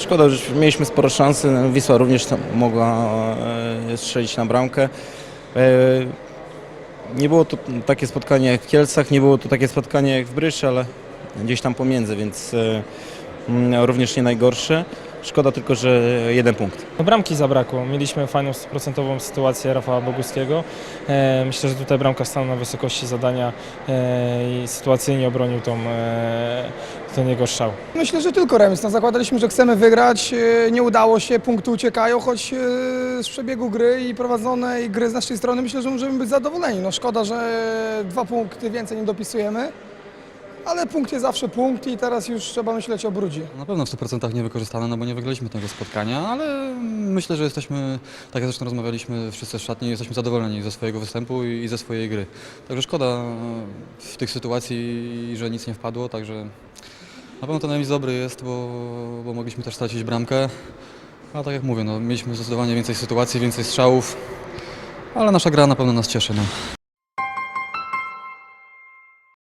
Szkoda, że mieliśmy sporo szansy. Wisła również mogła e, strzelić na bramkę. E, Nie było to takie spotkanie jak w Kielcach, nie było to takie spotkanie jak w Bryszy, ale gdzieś tam pomiędzy, więc e, również nie najgorsze. Szkoda tylko, że jeden punkt. No, bramki zabrakło. Mieliśmy fajną, procentową sytuację Rafała Boguskiego. E, myślę, że tutaj bramka stanął na wysokości zadania e, i sytuacyjnie obronił tą, e, ten jego strzał. Myślę, że tylko remis. No, zakładaliśmy, że chcemy wygrać. e, Nie udało się, punkty uciekają, choć e, z przebiegu gry i prowadzonej gry z naszej strony myślę, że możemy być zadowoleni. No, szkoda, że dwa punkty więcej nie dopisujemy, ale punkt jest zawsze punkt i teraz już trzeba myśleć o brudzie. Na pewno w 100% nie wykorzystane, no bo nie wygraliśmy tego spotkania, ale myślę, że jesteśmy, tak jak zresztą rozmawialiśmy wszyscy w szatni, jesteśmy zadowoleni ze swojego występu i ze swojej gry. Także szkoda w tych sytuacji, że nic nie wpadło, także na pewno ten remis dobry jest, bo, bo mogliśmy też stracić bramkę. A tak jak mówię, no, mieliśmy zdecydowanie więcej sytuacji, więcej strzałów, ale nasza gra na pewno nas cieszy. No.